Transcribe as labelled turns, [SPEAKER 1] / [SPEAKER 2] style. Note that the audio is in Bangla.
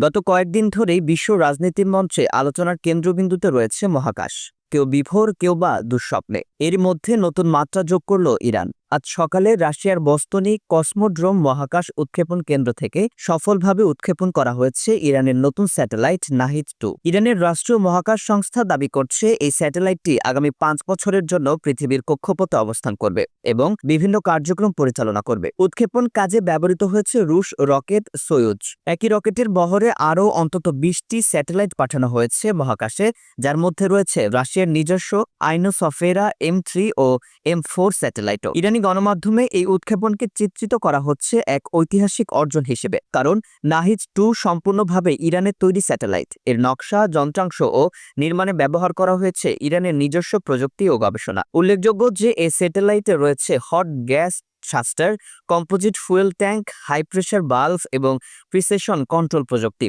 [SPEAKER 1] গত কয়েকদিন ধরেই বিশ্ব রাজনীতির মঞ্চে আলোচনার কেন্দ্রবিন্দুতে রয়েছে মহাকাশ। কেউ বিভোর, কেউ বা দুঃস্বপ্নে। এর মধ্যে নতুন মাত্রা যোগ করল ইরান। আজ সকালে রাশিয়ার বস্তনি কসমোড্রোম মহাকাশ উৎক্ষেপণ কেন্দ্র থেকে সফলভাবে উৎক্ষেপণ করা হয়েছে ইরানের নতুন স্যাটেলাইট নাহিদ টু। ইরানের রাষ্ট্রীয় মহাকাশ সংস্থা দাবি করছে এই স্যাটেলাইটটি আগামী পাঁচ বছরের জন্য পৃথিবীর কক্ষপথে অবস্থান করবে এবং বিভিন্ন কার্যক্রম পরিচালনা করবে। উৎক্ষেপণ কাজে ব্যবহৃত হয়েছে রুশ রকেট সয়ুজ একই রকেটের বহরে আরও অন্তত বিশটি স্যাটেলাইট পাঠানো হয়েছে মহাকাশে, যার মধ্যে রয়েছে রাশিয়ার নিজস্ব আইনোসফেরা এম থ্রি ও এম ফোর স্যাটেলাইটও। ইরানি গণমাধ্যমে এই উৎক্ষেপণকে চিত্রিত করা হচ্ছে এক ঐতিহাসিক অর্জন হিসেবে। কারণ নাহিজ টু সম্পূর্ণভাবে ইরানের তৈরি স্যাটেলাইট। এর নকশা, যন্ত্রাংশ ও নির্মাণে ব্যবহার করা হয়েছে ইরানের নিজস্ব প্রযুক্তি ও গবেষণা। উল্লেখযোগ্য যে এই স্যাটেলাইটে রয়েছে hot gas thruster composite fuel tank, high pressure bulb এবং প্রিসেশন কন্ট্রোল প্রযুক্তি।